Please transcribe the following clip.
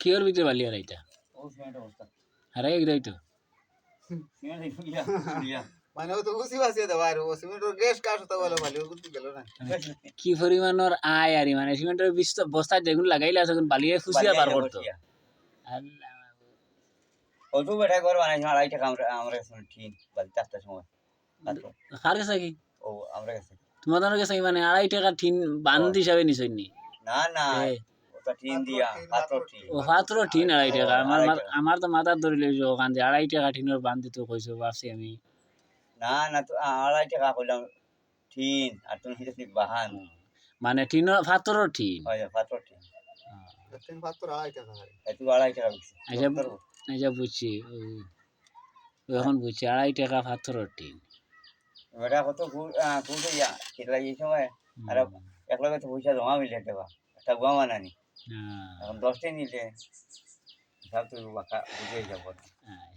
কিয়র ভিতরে বালি আর এটা ও সিমেন্টের বস্তা হারাই গেলাই তো কি পরিমাণর আয় আর মানে সিমেন্টের বিস্ত বস্তায় যেগুন লাগাইলে আছে বালিয়ে ফুসিয়া করতো অল্প বেটা ঘর বানাইছি আড়াই টাকা আমরা আমরা কাছে ঠিক চারটার সময় কার কাছে কি ও আমরা কাছে তোমাদের কাছে মানে আড়াই টাকা ঠিন বান্ধ হিসাবে নিছই নি না না পাত্র টিন আড়াই টাকা আমার মা- টাকা। আমার তো মাথার ধরিলে ওখান যে আড়াই টাকা ঠিনের বান্ধ দিতে কইছো ভাবছি আমি। না না তো আড়াই টাকা কইলাম টিন আর তুমি হিসেবে বাহান। মানে পাত্র টিন? পাত্র আচ্ছা, বুঝছি এখন বুঝছি আড়াই টাকা পাথরের ঠিন বেটা কত কুলতে যা কেটলা লাগিয়ে সময় আর এক লগে তো পয়সা জমা মিলে দেবা একটা গুয়া মানানি হ্যাঁ, এখন দশটাই নিলে সব তো বাঁকা বুঝে যাব হ্যাঁ।